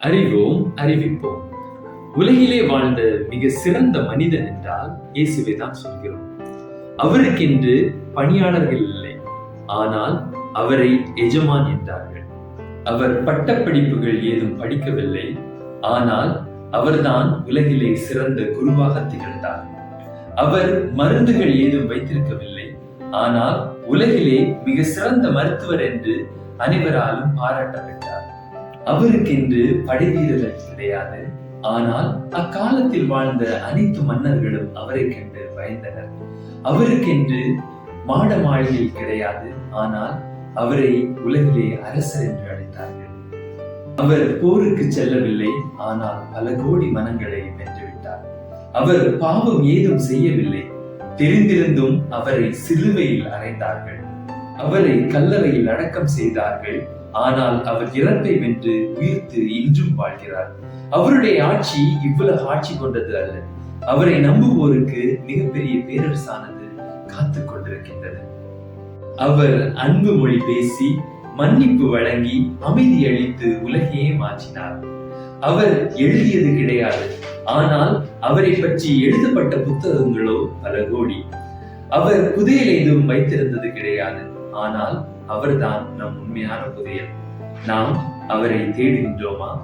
அறிவோம் அறிவிப்போம். உலகிலே வாழ்ந்த மிக சிறந்த மனிதன் என்றால் இயேசுவை தான் சொல்கிறோம். அவருக்கென்று பணியாளர்கள் இல்லை. ஆனால் அவரை எஜமான் என்றார்கள். அவர் பட்டப்படிப்புகள் ஏதும் படிக்கவில்லை. ஆனால் அவர்தான் உலகிலே சிறந்த குருவாக திகழ்ந்தார். அவர் மருந்துகள் ஏதும் வைத்திருக்கவில்லை. ஆனால் உலகிலே மிக சிறந்த மருத்துவர் என்று அனைவராலும் பாராட்டப்பட்டார். அவருக்கென்று படைவீரர்கள் கிடையாது. ஆனால் அக்காலத்தில் வாழ்ந்த அனைத்து மன்னர்களும் அவரை கண்டு பயந்தனர். அவருக்கென்று மாட மாளிகை கிடையாது. ஆனால் அவரை உலகிலே அரசர் என்று அழைத்தார்கள். அவர் போருக்கு செல்லவில்லை. ஆனால் பல கோடி மனங்களை வென்றுவிட்டார் அவர் பாவம் ஏதும் செய்யவில்லை. தெரிந்திருந்தும் அவரை சிலுவையில் அறைந்தார்கள். அவரை கல்லறையில் அடக்கம் செய்தார்கள். ஆனால் அவர் இறப்பை வென்று உயிர்த்து இன்றும் வாழ்கிறார். அவருடைய ஆட்சி இவ்வளவு ஆட்சி கொண்டது அல்ல. அவரை நம்புவோருக்கு மிகப்பெரிய பேரரசானது காத்துக் கொண்டிருக்கின்றது. அவர் அன்பு மொழி பேசி மன்னிப்பு வழங்கி அமைதி அளித்து உலகையே மாற்றினார். அவர் எழுதியது கிடையாது. ஆனால் அவரை பற்றி எழுதப்பட்ட புத்தகங்களோ பல கோடி. அவர் புதையல் எதுவும் வைத்திருந்தது கிடையாது. ஆனால் அவர்தான் நம் உண்மையான புதையல். நாம் அவரை தேடுகின்றோமா?